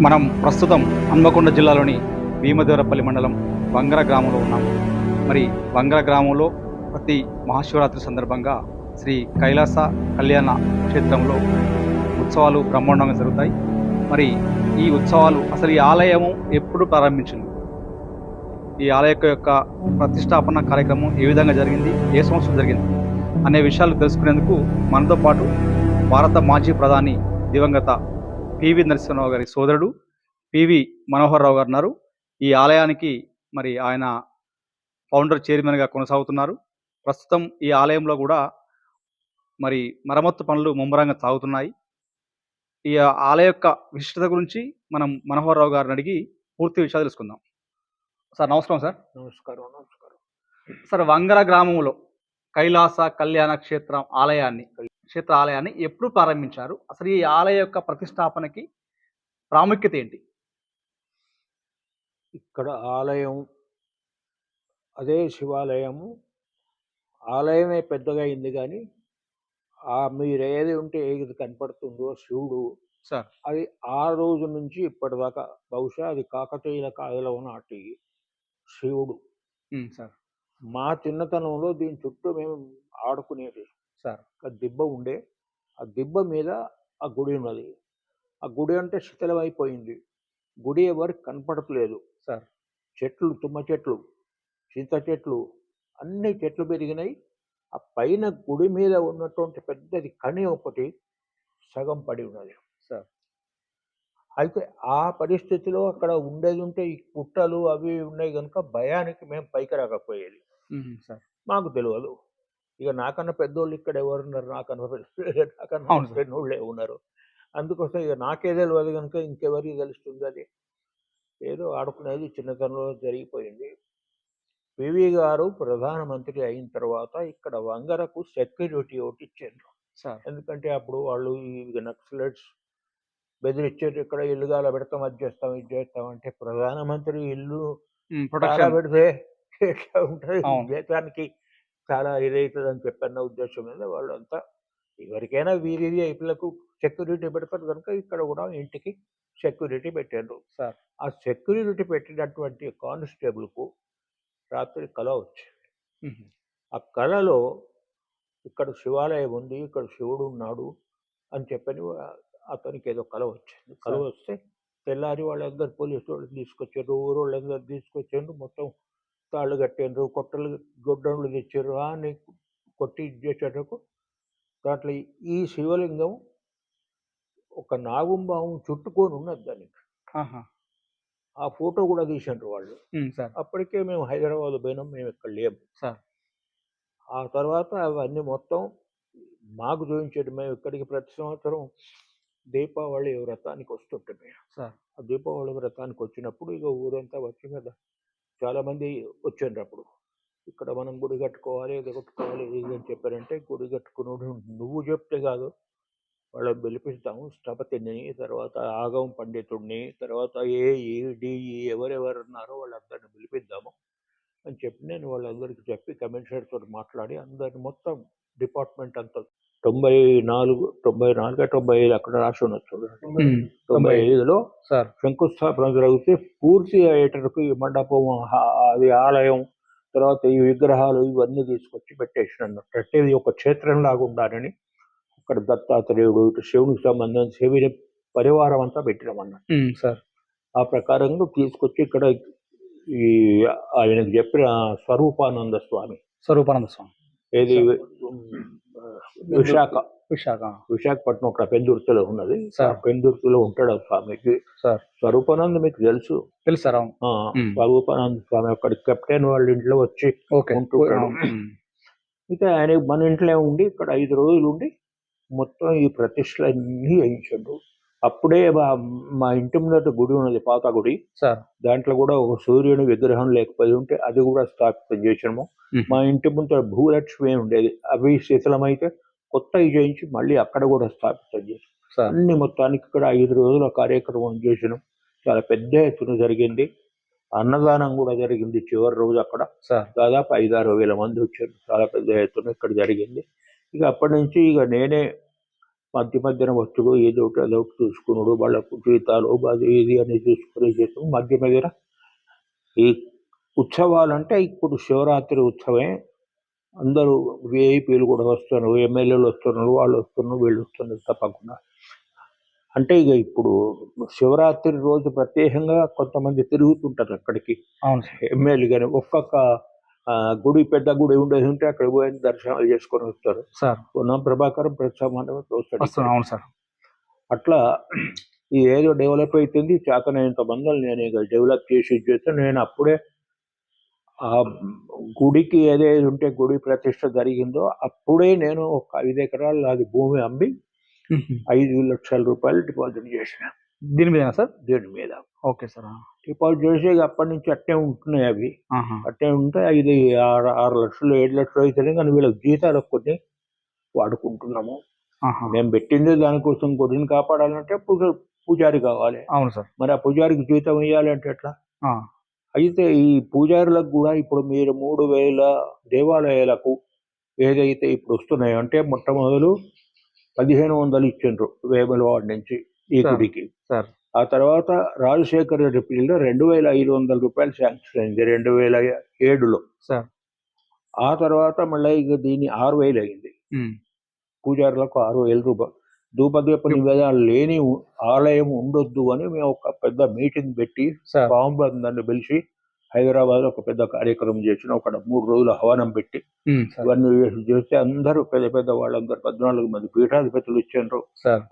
మనం ప్రస్తుతం హన్మకొండ జిల్లాలోని భీమదేవరపల్లి మండలం వంగర గ్రామంలో ఉన్నాం మరి వంగర గ్రామంలో ప్రతి మహాశివరాత్రి సందర్భంగా శ్రీ కైలాస కళ్యాణ క్షేత్రంలో ఉత్సవాలు బ్రహ్మాండంగా జరుగుతాయి. మరి ఈ ఉత్సవాలు అసలు ఈ ఆలయము ఎప్పుడు ప్రారంభించింది? ఈ ఆలయ యొక్క ప్రతిష్టాపన కార్యక్రమం ఏ విధంగా జరిగింది? ఏ సంవత్సరం జరిగింది? అనే విషయాలు తెలుసుకునేందుకు మనతో పాటు భారత మాజీ ప్రధాని దివంగత పివి నరసింహరావు గారి సోదరుడు పివి మనోహర్ రావు గారు ఉన్నారు. ఈ ఆలయానికి మరి ఆయన ఫౌండర్ చైర్మన్గా కొనసాగుతున్నారు. ప్రస్తుతం ఈ ఆలయంలో కూడా మరి మరమ్మత్తు పనులు ముమ్మరంగా సాగుతున్నాయి. ఈ ఆలయ యొక్క విశిష్టత గురించి మనం మనోహర్ రావు గారిని అడిగి పూర్తి విషయాలు తెలుసుకుందాం. సార్ నమస్కారం సార్. నమస్కారం నమస్కారం. సార్ వంగర గ్రామంలో కైలాస కళ్యాణ క్షేత్రం ఆలయాన్ని క్షేత్ర ఆలయాన్ని ఎప్పుడు ప్రారంభించారు? అసలు ఈ ఆలయ యొక్క ప్రతిష్టాపనకి ప్రాముఖ్యత ఏంటి? ఇక్కడ ఆలయం అదే శివాలయము ఆలయమే పెద్దగా అయింది కానీ ఆ మీరు ఏది ఉంటే ఏది కనపడుతుందో శివుడు సార్. అది ఆ రోజు నుంచి ఇప్పటిదాకా బహుశా అది కాకతీయుల కాయలో నాటి శివుడు. సార్. మా చిన్నతనంలో దీని చుట్టూ మేము ఆడుకునేది. సార్ ఒక దిబ్బ ఉండే ఆ దిబ్బ మీద ఆ గుడి ఉన్నది. ఆ గుడి అంటే శిథిలమైపోయింది. గుడి ఎవరికి కనపడట్లేదు సార్. చెట్లు తుమ్మ చెట్లు చింత చెట్లు అన్ని చెట్లు పెరిగినాయి. ఆ పైన గుడి మీద ఉన్నటువంటి పెద్దది కణి ఒకటి సగం పడి ఉన్నది సార్. అయితే ఆ పరిస్థితిలో అక్కడ ఉండేది ఉంటే ఈ పుట్టలు అవి ఉన్నాయి కనుక భయానికి మేము పైకి రాకపోయేది. సార్. మాకు తెలియదు ఇక నాకన్నా పెద్దోళ్ళు ఇక్కడ ఎవరున్నారు? నాకన్నా పెద్ద- నాకన్నా. పెద్దోళ్ళే ఉన్నారు. అందుకోసం ఇక నాకే తెలియదు కనుక ఇంకెవరికి తెలుస్తుంది అది. ఏదో ఆడుకునేది చిన్నతనంలో జరిగిపోయింది. పివి గారు ప్రధానమంత్రి అయిన తర్వాత ఇక్కడ వంగరకు సెక్యూరిటీ ఒకటి ఇచ్చారు. ఎందుకంటే అప్పుడు వాళ్ళు ఈ నక్సలైట్స్ బెదిరించారు ఇక్కడ ఇల్లుగాల పెడతాం అది చేస్తాం ఇది చేస్తాం అంటే ప్రధానమంత్రి ఇల్లు పెడితే ఎట్లా ఉంటుంది? అవును. చాలా ఇదవుతుంది అని చెప్పన్న ఉద్దేశం మీద వాళ్ళంతా ఎవరికైనా వీరి పిల్లలకు సెక్యూరిటీ పెడతారు కనుక ఇక్కడ కూడా ఇంటికి సెక్యూరిటీ పెట్టారు సార్. ఆ సెక్యూరిటీ పెట్టినటువంటి కానిస్టేబుల్కు రాత్రి కళ వచ్చింది ఆ కళలో ఇక్కడ శివాలయం ఉంది ఇక్కడ శివుడు ఉన్నాడు అని చెప్పని అతనికి ఏదో కళ వచ్చింది. కళ. వస్తే తెల్లారి వాళ్ళందరూ పోలీసు వాళ్ళు తీసుకొచ్చారు ఊరు వాళ్ళందరూ తీసుకొచ్చారు మొత్తం తాళ్ళు కట్టారు కొట్టలు గొడ్డలు తెచ్చారు అని కొట్టి చేసేటకు దాంట్లో ఈ శివలింగం ఒక నాగుంబావం చుట్టుకొని ఉన్నది దానికి. ఆ ఫోటో కూడా తీసిండ్రు వాళ్ళు. అప్పటికే మేము హైదరాబాద్ పోయినాం మేము ఇక్కడ లేము. సార్. ఆ తర్వాత అవన్నీ మొత్తం మాకు చూపించేది మేము ఇక్కడికి ప్రతి సంవత్సరం దీపావళి వ్రతానికి వస్తుంటాం మేము. సార్. ఆ దీపావళి వ్రతానికి వచ్చినప్పుడు ఇక ఊరంతా వచ్చి కదా చాలామంది వచ్చారు అప్పుడు ఇక్కడ మనం గుడి కట్టుకోవాలి ఇది కట్టుకోవాలి ఇది అని చెప్పారంటే గుడి కట్టుకున్నాడు నువ్వు చెప్తే కాదు. వాళ్ళని పిలిపిస్తాము స్థపతిని తర్వాత ఆగం పండితుడిని తర్వాత ఏ డి ఎవరెవరు ఉన్నారో వాళ్ళందరిని పిలిపిద్దాము అని చెప్పి నేను వాళ్ళందరికీ చెప్పి కమిషనర్తో మాట్లాడి అందరిని మొత్తం డిపార్ట్మెంట్ అంతా తొంభై నాలుగు తొంభై నాలుగు తొంభై ఐదు అక్కడ రాసి ఉన్నది చూడండి. ఉమ్, తొంభై ఐదులో సార్. శంకుస్థాపన జరిగితే పూర్తి అయ్యేటరకు ఈ మండపం అది ఆలయం తర్వాత ఈ విగ్రహాలు ఇవన్నీ తీసుకొచ్చి పెట్టేసినాను. పెట్టేది ఒక క్షేత్రం లాగా ఉండాలని అక్కడ దత్తాత్రేయుడు ఇటు శివునికి సంబంధించి శివుని పరివారం అంతా పెట్టినామన్నట్టు ఉమ్, సార్. ఆ ప్రకారంగా తీసుకొచ్చి ఇక్కడ ఈ ఆయనకు చెప్పిన స్వరూపానంద స్వామి. స్వరూపానంద స్వామి. ఏది? విశాఖ. విశాఖ. విశాఖపట్నం అక్కడ పెందుర్తిలో ఉన్నది. పెందుర్తిలో ఉంటాడు స్వామికి. సార్. స్వరూపానంద మీకు తెలుసు? తెలుసు సార్ అవును. ఆ, మ్మ్. స్వరూపానంద స్వామి అక్కడ కెప్టెన్ వాళ్ళ ఇంట్లో వచ్చి. ఉమ్, అయితే ఆయన మన ఇంట్లో ఉండి ఇక్కడ ఐదు రోజులు ఉండి మొత్తం ఈ ప్రతిష్టలన్నీ వేయించాడు. అప్పుడే మా మా ఇంటి ముందట గుడి ఉన్నది పాత గుడి. సార్. దాంట్లో కూడా ఒక సూర్యుని విగ్రహం లేకపోయి ఉంటే అది కూడా స్థాపితం చేసినాము. మా ఇంటి ముందర భూలక్ష్మి ఉండేది. అవి శిథిలమైతే కొత్తవి చేయించి మళ్ళీ అక్కడ కూడా స్థాపితం చేసాం అన్ని మొత్తానికి ఇక్కడ ఐదు రోజుల కార్యక్రమం చేసినాం. చాలా పెద్ద ఎత్తున జరిగింది. అన్నదానం కూడా జరిగింది చివరి రోజు అక్కడ. దాదాపు ఐదారు వేల మంది వచ్చారు. చాలా పెద్ద ఎత్తున ఇక్కడ జరిగింది. ఇక అప్పటి నుంచి ఇక నేనే మధ్య మధ్యన వచ్చుడు ఏదో ఒకటి అదో ఒకటి చూసుకున్నాడు. వాళ్ళకు జీతాలు అది ఇది అని చూసుకుని చేసాం మధ్య మధ్యన ఈ ఉత్సవాలంటే ఇప్పుడు శివరాత్రి ఉత్సవమే. అందరూ విఐపీలు కూడా వస్తున్నారు ఎమ్మెల్యేలు వస్తున్నారు వాళ్ళు వస్తున్నారు వీళ్ళు వస్తున్నారు తప్పకుండా. అంటే ఇక ఇప్పుడు శివరాత్రి రోజు ప్రత్యేకంగా కొంతమంది తిరుగుతుంటారు అక్కడికి. అవును సార్. ఎమ్మెల్యే కానీ ఒక్కొక్క గుడి పెద్ద గుడి ఉండేది ఉంటే అక్కడ పోయి దర్శనాలు చేసుకొని వస్తారు. సార్. పొన్నం ప్రభాకరం వస్తాడు వస్తున్నాం అవును సార్. అట్లా ఈ ఏదో డెవలప్ అవుతుంది చేతనైనంత మందులు నేను ఇక డెవలప్ చేసి ఇది చేస్తే నేను అప్పుడే ఆ గుడికి ఏదైతే ఉంటే గుడి ప్రతిష్ట జరిగిందో అప్పుడే నేను ఒక ఐదు ఎకరాలు అది భూమి అమ్మి ఐదు లక్షల రూపాయలు డిపాజిట్ చేసిన. దీని మీద సార్? దీని మీద. Okay sir. డిపాజిట్ చేసి అప్పటి నుంచి అట్టే ఉంటున్నాయి అవి. అట్టే ఉంటే ఐదు ఆరు ఆరు లక్షలు ఏడు లక్షలు అవుతాయి కానీ వీళ్ళకి జీతాలు కొన్ని వాడుకుంటున్నాము. మేము పెట్టింది దానికోసం గుడిని కాపాడాలంటే పూజ పూజారి కావాలి. అవును సార్. మరి ఆ పూజారికి జీతం ఇవ్వాలి అంటే ఎట్లా. అయితే ఈ పూజారులకు కూడా ఇప్పుడు మీరు మూడు వేల దేవాలయాలకు ఏదైతే ఇప్పుడు వస్తున్నాయో అంటే మొట్టమొదలు పదిహేను వందలు ఇచ్చిండ్రు వేములవాడ నుంచి ఈ. గుడికి ఆ తర్వాత రాజశేఖర రెడ్డి పీరియడ్లో రెండు వేల ఐదు వందల రూపాయలు శాంక్షన్ అయింది రెండు వేల ఏడులో సార్ ఆ తర్వాత మళ్ళీ ఇక దీని ఆరు వేలు అయింది. పూజారులకు ఆరు వేల రూపాయలు ధూపదీప నివేదన లేని ఆలయం ఉండొద్దు అని మేము ఒక పెద్ద మీటింగ్ పెట్టి అందరిని పిలిచి హైదరాబాద్ ఒక పెద్ద కార్యక్రమం చేసిన ఒక మూడు రోజుల హవనం పెట్టి ఇవన్నీ చేసి- చేస్తే అందరూ పెద్ద పెద్ద వాళ్ళందరూ పద్నాలుగు మంది పీఠాధిపతులు ఇచ్చారు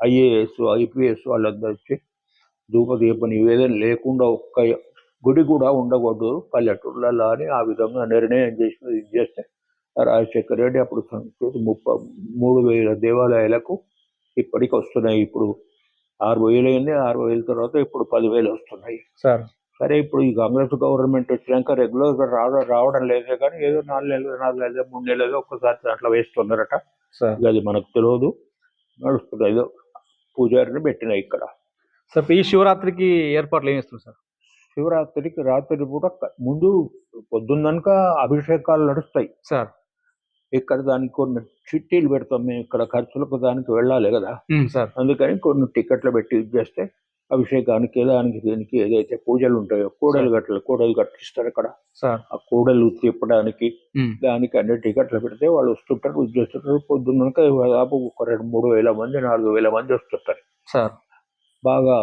ఐఏఎస్ ఐపీఎస్ వాళ్ళందరూ వచ్చి ధూపదీప నివేదన లేకుండా ఒక్క గుడి కూడా ఉండకూడదు పల్లెటూళ్ళలో అని ఆ విధంగా నిర్ణయం చేసి ఇది చేస్తే రాజశేఖర రెడ్డి అప్పుడు సంస్కృతి ముప్ప మూడు వేల దేవాలయాలకు ఇప్పటికి వస్తున్నాయి. ఇప్పుడు ఆరు వేలు అయింది. ఆరు వేల తర్వాత ఇప్పుడు పదివేలు వస్తున్నాయి. సార్. సరే ఇప్పుడు ఈ కాంగ్రెస్ గవర్నమెంట్ వచ్చినాక రెగ్యులర్గా రావడం రావడం లేదే కానీ ఏదో నాలుగు నెలలు నాలుగు నెలలు మూడు నెలలు ఒక్కసారి దాంట్లో వేస్తున్నారట. అది మనకు తెలియదు నడుస్తుంది. ఏదో పూజారిని పెట్టిన ఇక్కడ. సార్ ఈ శివరాత్రికి ఏర్పాట్లు ఏం చేస్తున్నారు సార్? శివరాత్రికి రాత్రి పూట ముందు పొద్దున్నక అభిషేకాలు నడుస్తాయి. సార్. ఇక్కడ దానికి కొన్ని చిట్టీలు పెడతాం మేము ఇక్కడ ఖర్చులకు దానికి వెళ్ళాలి కదా. సార్. అందుకని కొన్ని టికెట్లు పెట్టి ఇది చేస్తే అభిషేకానికి దానికి దీనికి ఏదైతే పూజలు ఉంటాయో కూడలు గట్టలు కూడలు కట్టిస్తారు అక్కడ. సార్. ఆ కూడలు తిప్పడానికి దానికి అన్ని టికెట్లు పెడితే వాళ్ళు వస్తుంటారు ఇది చేస్తుంటారు. పొద్దున్నక దాదాపు ఒక రెండు మూడు వేల మంది నాలుగు వేల మంది వస్తుంటారు. సార్. బాగా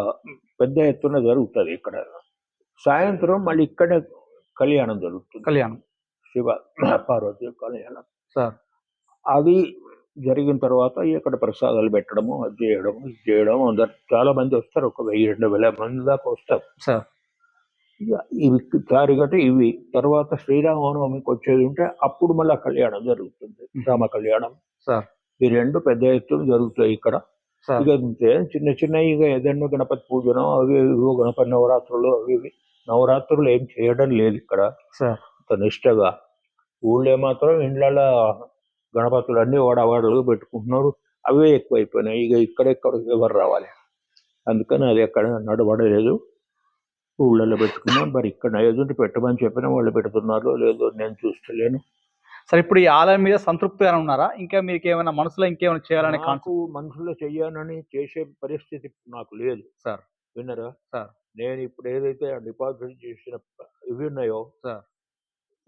పెద్ద ఎత్తున జరుగుతుంది ఇక్కడ. సాయంత్రం మళ్ళీ ఇక్కడే కళ్యాణం జరుగుతుంది. కళ్యాణం. శివ పార్వతి కళ్యాణం. సార్. అది జరిగిన తర్వాత ఇక్కడ ప్రసాదాలు పెట్టడము అది చేయడము ఇది చేయడం అందరు చాలా మంది వస్తారు. ఒక వెయ్యి రెండు వేల మంది దాకా వస్తారు. సార్. ఇవి తారిగట్టు ఇవి. తర్వాత శ్రీరామనవమికి వచ్చేది ఉంటే అప్పుడు మళ్ళీ కళ్యాణం జరుగుతుంది. రామ కళ్యాణం. సార్. ఈ రెండు పెద్ద ఎత్తున జరుగుతాయి ఇక్కడ. ఇక చిన్న చిన్న ఇక ఏదైనా గణపతి పూజను అవి ఇవో గణపతి నవరాత్రులు అవి ఇవి. నవరాత్రులు ఏం చేయడం లేదు ఇక్కడ. సార్. అంత నిష్టగా. ఊళ్ళో మాత్రం ఇండ్ల గణపతులు అన్ని వాడవాడలు పెట్టుకుంటున్నారు. అవే ఎక్కువైపోయినాయి. ఇక ఇక్కడెక్కడ ఎవరు రావాలి? అందుకని అది ఎక్కడ నడబడలేదు ఊళ్ళల్లో పెట్టుకున్నాం. మరి ఇక్కడ ఏదంటే పెట్టమని చెప్పినా వాళ్ళు పెడుతున్నారు లేదో నేను చూస్తలేను. సార్ ఇప్పుడు ఈ ఆలయం మీద సంతృప్తిగా ఉన్నారా? ఇంకా మీకు ఏమైనా మనసులో ఇంకేమైనా చేయాలనే నాకు కాన్సెప్ట్? మనుషులు చెయ్యాలని చేసే పరిస్థితి నాకు లేదు. సార్. విన్నరా? సార్. నేను ఇప్పుడు ఏదైతే డిపాజిట్ చేసిన ఇవి ఉన్నాయో సార్.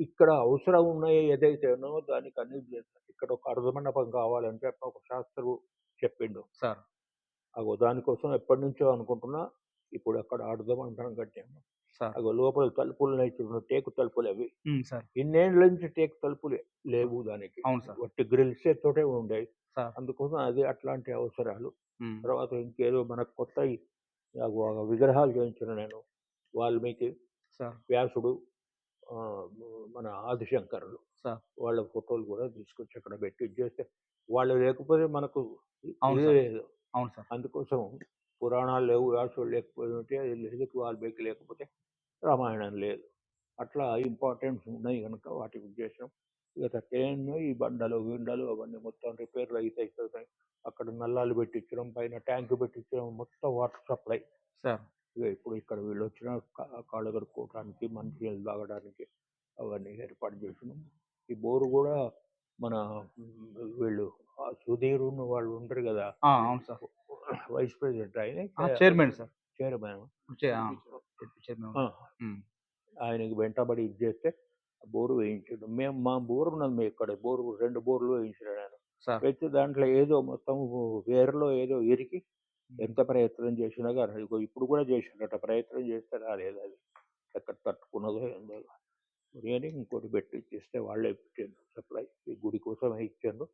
ఇక్కడ అవసరం ఉన్నాయి ఏదైతే ఉన్నాయో దానికి అన్ని చేస్తాను. ఇక్కడ ఒక అర్ధమండపం కావాలంటే ఒక శాస్త్రుడు చెప్పిండు. సార్. అగో దానికోసం ఎప్పటి నుంచో అనుకుంటున్నా ఇప్పుడు అక్కడ అర్ధమండపం కట్టాము సార్. అగో లోపల తలుపులు నేర్చుకున్న టేకు తలుపులు అవి. ఇన్నేళ్ళ నుంచి టేకు తలుపులు లేవు దానికి. అవును సార్. వట్టి గ్రిల్స్ తోటే ఉండేవి. సార్. అందుకోసం అది అట్లాంటి అవసరాలు. తర్వాత ఇంకేదో మనకు కొత్త విగ్రహాలు చేయించిన నేను వాల్మీకి సార్. వ్యాసుడు మన ఆదిశంకరులు. వాళ్ళ ఫోటోలు కూడా తీసుకొచ్చి అక్కడ పెట్టి చేస్తే వాళ్ళు లేకపోతే మనకు. లేదు. అవును సార్. అందుకోసం పురాణాలు లేవు ఉంటే అది లేదు వాల్మీకి లేకపోతే రామాయణం లేదు. అట్లా ఇంపార్టెంట్స్ ఉన్నాయి కనుక వాటి ఉద్దేశం. ఇక తక్కువ ఈ బండలు విండలు అవన్నీ మొత్తం రిపేర్లు అయితే అక్కడ నల్లాలు పెట్టించడం పైన ట్యాంక్ పెట్టించడం మొత్తం వాటర్ సప్లై. సార్. ఇక ఇప్పుడు ఇక్కడ వీళ్ళు వచ్చిన కాళ్ళు కడుక్కోవడానికి మంచినీళ్ళు తాగడానికి అవన్నీ ఏర్పాటు చేసినాం. ఈ బోరు కూడా మన వీళ్ళు ఆ సుధీర్ ఉన్న వాళ్ళు ఉంటారు కదా ఆ, అవును సార్. వైస్ ప్రెసిడెంట్ ఆయన ఆ, చైర్మన్ సార్. చైర్మన్. చే- ఆ, చైర్మన్. ఆ, ఉమ్. ఆయనకి వెంటబడి ఇది చేస్తే బోరు వేయించాడు. మేము మా బోరు ఉన్నది మేము ఇక్కడ బోరు రెండు బోర్లు వేయించాడు ఆయన సార్. దాంట్లో ఏదో మొత్తం వేరులో ఏదో ఇరికి ఎంత ప్రయత్నం చేసినా కానీ ఇప్పుడు కూడా చేసినట్ట ప్రయత్నం చేస్తే రాలేదు అది. ఎక్కడ తట్టుకున్నదో ఏందో అని ఇంకోటి పెట్టి ఇచ్చేస్తే వాళ్ళే ఇచ్చారు సప్లై. ఈ గుడి కోసమే ఇచ్చారు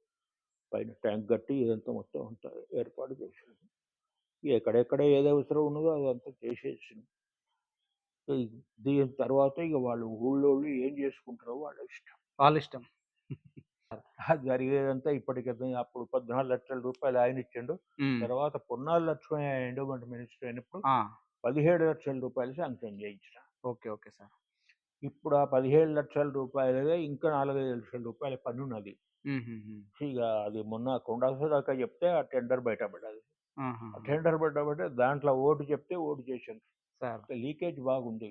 పైన ట్యాంక్ కట్టి ఇదంతా మొత్తం అంతా ఏర్పాటు ఇక ఎక్కడెక్కడ ఏది అవసరం ఉన్నదో అదంతా చేసేసింది దీని తర్వాత ఇక వాళ్ళు ఊళ్ళో ఏం చేసుకుంటారో వాళ్ళ ఇష్టం. వాళ్ళ ఇష్టం. జరిగేదంతా ఇప్పటికైతే అప్పుడు పద్నాలుగు లక్షల రూపాయలు ఆయన ఇచ్చిండు. తర్వాత పొన్నాల లక్ష్మీ ఎండోమెంట్ మినిస్టర్ అయినప్పుడు పదిహేడు లక్షల రూపాయలు శాంక్షన్ చేయించిన. ఓకే. Okay sir. ఇప్పుడు ఆ పదిహేడు లక్షల రూపాయలదే ఇంకా నాలుగైదు లక్షల రూపాయల పన్ను ఉన్నది. ఇక అది మొన్న కొండాస దాకా చెప్తే ఆ టెండర్ బయటపడ్డది. ఆహా. ఆ టెండర్ బయటపడితే దాంట్లో ఓటు చెప్తే ఓటు చేసిండ్రు సార్. లీకేజ్ బాగుంది.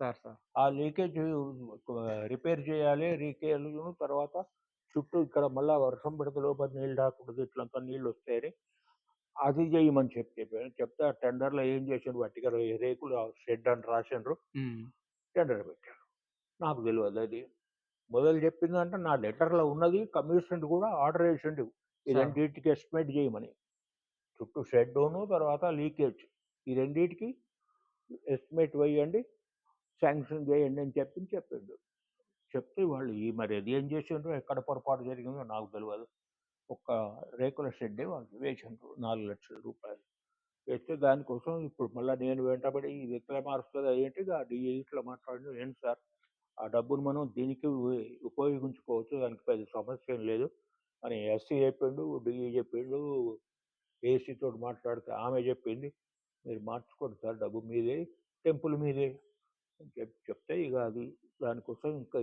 Sir sir. ఆ లీకేజ్ రిపేర్ చేయాలి లీకేజ్ తర్వాత చుట్టూ ఇక్కడ మళ్ళా వర్షం పడితే లోపల నీళ్ళు రాకూడదు ఇట్లంతా నీళ్ళు వస్తాయని అది చేయమని చెప్పి చెప్పాను చెప్తే ఆ టెండర్లో ఏం చేసిండ్రు? వట్టిగా రేకులు షెడ్ అని రాసిండ్రు. టెండర్ పెట్టారు. నాకు తెలియదు అది. మొదలు చెప్పిందంటే నా లెటర్లో ఉన్నది కమిషనర్ కూడా ఆర్డర్ వేసిండు ఈ. రెండింటికి ఎస్టిమేట్ చేయమని. చుట్టూ షెడ్ను తర్వాత లీకేజ్. ఈ రెండింటికి ఎస్టిమేట్ వేయండి శాంక్షన్ చేయండి అని చెప్పి చెప్పిండు. చెప్తే వాళ్ళు ఈ మరి అది ఏం చేసిండ్రు ఎక్కడ పొరపాటు జరిగిందో నాకు తెలియదు ఒక్క రేకుల షెడ్డే వాళ్ళు వేసిండ్రు నాలుగు లక్షల రూపాయలు. వేస్తే దానికోసం ఇప్పుడు మళ్ళీ నేను వెంటబడి ఇది ఎట్లా మారుస్తుంది ఏంటి ఆ డిఏ ఇట్లా మాట్లాడిన ఏంటి సార్. ఆ డబ్బును మనం దీనికి ఉపయోగించుకోవచ్చు దానికి పెద్ద సమస్య ఏం లేదు. అని ఎస్సీ చెప్పిండు డిఏ చెప్పిండు ఏసీతో మాట్లాడితే ఆమె చెప్పింది. మీరు మార్చుకోండి సార్ డబ్బు మీదే టెంపుల్ మీదే. చెప్పి చెప్తే ఇక అది దానికోసం ఇంకా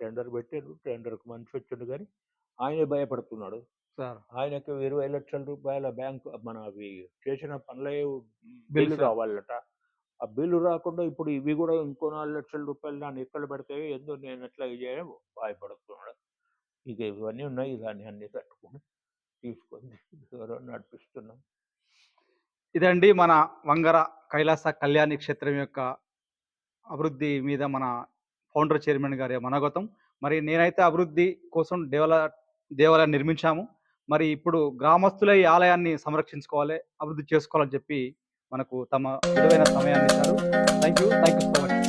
టెండర్ పెట్టారు టెండర్కి మనిషి వచ్చిండు కానీ ఆయనే భయపడుతున్నాడు. సార్. ఆయనకు ఇరవై లక్షల రూపాయల బ్యాంకు మన అవి చేసిన పనులే బిల్ బిల్లు సార్. కావాలట ఆ బిల్లు రాకుండా ఇప్పుడు ఇవి కూడా ఇంకో నాలుగు లక్షల రూపాయలు నన్ను ఎక్కడ పెడతాయో ఎందో నేను ఎట్లా చేయని భయపడుతున్నాడు. ఇక ఇవన్నీ ఉన్నాయి దాన్ని అన్ని తట్టుకుని తీసుకొని ఎవరో నడిపిస్తున్నాం ఇదండి మన వంగర కైలాస కళ్యాణి క్షేత్రం యొక్క అభివృద్ధి మీద మన ఫౌండర్ చైర్మన్ గారి మనోగతం. మరి నేనైతే అభివృద్ధి కోసం దేవాల దేవాలయం నిర్మించాము. మరి ఇప్పుడు గ్రామస్తుల ఈ ఆలయాన్ని సంరక్షించుకోవాలి అభివృద్ధి చేసుకోవాలని చెప్పి మనకు తమ విలువైన సమయాన్ని ఇచ్చారు. Thank you thank you so much